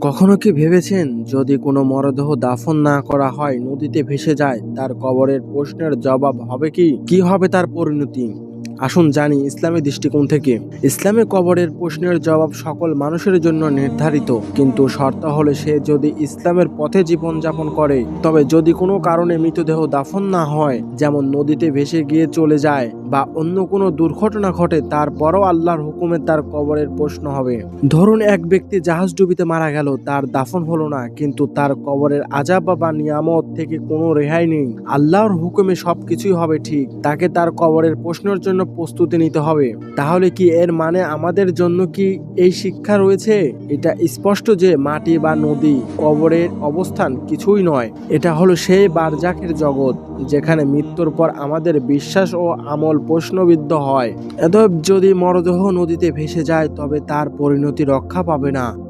কখনো কি ভেবেছেন যদি কোনো মরদেহ দাফন না করা হয়, নদীতে ভেসে যায়, তার কবরের প্রশ্নের জবাব হবে কি? কি হবে তার পরিণতি? আসুন জানি ইসলামী দৃষ্টিকোণ থেকে। ইসলামে কবরের প্রশ্নের জবাব সকল মানুষের জন্য নির্ধারিত। কিন্তু শর্ত হলে সে যদি ইসলামের পথে জীবনযাপন করে, তবে যদি কোনো কারণে মৃতদেহ দাফন না হয়, যেমন নদীতে ভেসে গিয়ে চলে যায় বা অন্য কোনো দুর্ঘটনা ঘটে, তারপরও আল্লাহর হুকুমে তার কবরের প্রশ্ন হবে। ধরুন এক ব্যক্তি জাহাজ ডুবিতে মারা গেল, তার দাফন হলো না, কিন্তু তার কবরের আজাব বা নিয়ামত থেকে কোনো রেহাই নেই। আল্লাহর হুকুমে সবকিছুই হবে ঠিক, তাকে তার কবরের প্রশ্নের জন্য প্রস্তুতি নিতে হবে। তাহলে কি এর মানে আমাদের জন্য কি এই শিক্ষা রয়েছে? এটা স্পষ্ট যে মাটি বা নদী কবরের অবস্থান কিছুই নয়। এটা হলো সেই বারজাকের জগৎ, যেখানে মৃত্যুর পর আমাদের বিশ্বাস ও আমল প্রশ্নবিদ্ধ হয়। অতএব যদি মরদেহ নদীতে ভেসে যায়, তবে তার পরিণতি রক্ষা পাবে না।